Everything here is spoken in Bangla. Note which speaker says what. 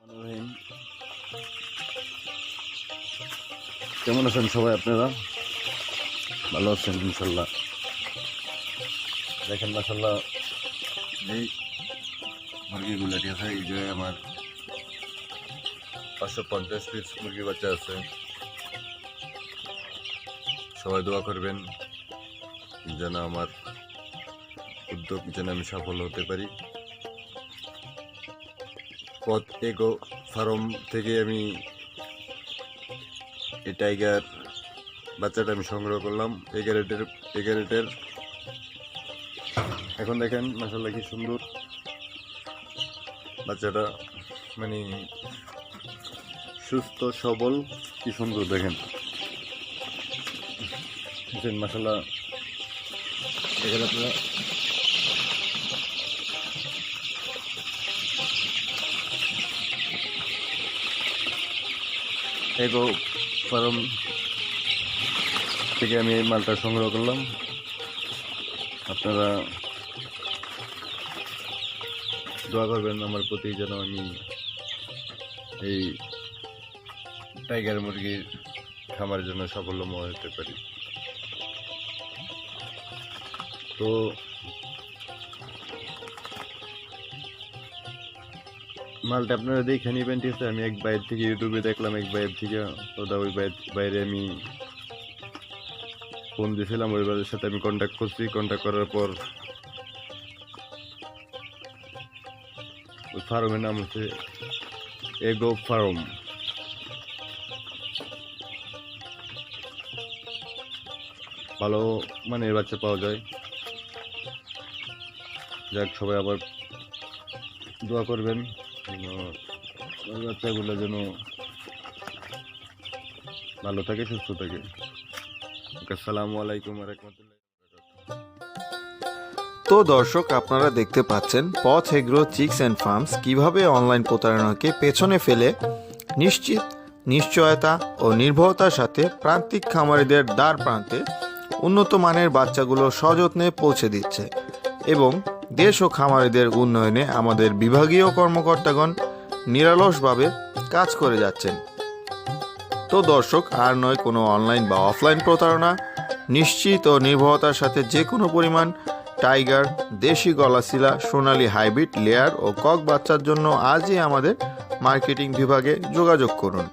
Speaker 1: রহিম। কেমন আছেন সবাই আপনারা ভালো আছেন ইনশাল্লাহ দেখেন মাসাল্লাহ এই মুরগিগুলো ঠিক আছে এই যে আমার পাঁচশো পঞ্চাশ পিস মুরগি বাচ্চা আছে সবাই দোয়া করবেন যেন আমার উদ্যোগ যেন আমি সফল হতে পারি। পথ এগো ফার্ম থেকে আমি এই টাইগার বাচ্চাটা আমি সংগ্রহ করলাম, এই ক্যারেটের এখন দেখেন মাসাল্লাহ কি সুন্দর বাচ্চাটা মানে সুস্থ, সবল, কি সুন্দর দেখেন। দেখেন মাসাল্লাহ দেখেন আপনারা এগো ফার্ম থেকে আমি এই মালটা সংগ্রহ করলাম। আপনারা দোয়া করবেন আমার প্রতি যেন আমি এই টাইগার মুরগির খামারের জন্য সাফল্যময় হতে পারি। তো মালটা আপনারা দেখে নেবেন, ঠিক আছে? আমি এক বাইর থেকে ইউটিউবে দেখলাম, এক বাইর থেকে ওটা ওই বাইর আমি ফোন দিয়েছিলাম, ওই বাইরের সাথে আমি কন্ট্যাক্ট করছি। কন্ট্যাক্ট করার পর ওই ফার্মের নাম হচ্ছে এগো ফার্ম। ভালো মানের বাচ্চা পাওয়া যায়। যাক, সবাই আবার দোয়া করবেন। বাচ্চাগুলো যেন ভালো থাকে, সুস্থ থাকে। আসসালামু আলাইকুম
Speaker 2: তো দর্শক, আপনারা দেখতে পাচ্ছেন Path agro chicks and farms কীভাবে অনলাইন প্রতারণাকে পেছনে ফেলে নিশ্চিত নিশ্চয়তা ও নির্ভরতার সাথে প্রান্তিক খামারিদের দ্বার প্রান্তে উন্নত মানের বাচ্চাগুলো সযত্নে পৌঁছে দিচ্ছে এবং দেশ ও খামারিদের উন্নয়নে আমাদের বিভাগীয় কর্মকর্তাগণ নিরলসভাবে কাজ করে যাচ্ছেন। তো দর্শক, আর নয় কোনো অনলাইন বা অফলাইন প্রতারণা, নিশ্চিত ও নির্ভরতার সাথে যে কোনো পরিমাণ টাইগার, দেশি গলাশিলা, সোনালী হাইব্রিড লেয়ার ও কক বাচ্চার জন্য আজই আমাদের মার্কেটিং বিভাগে যোগাযোগ করুন।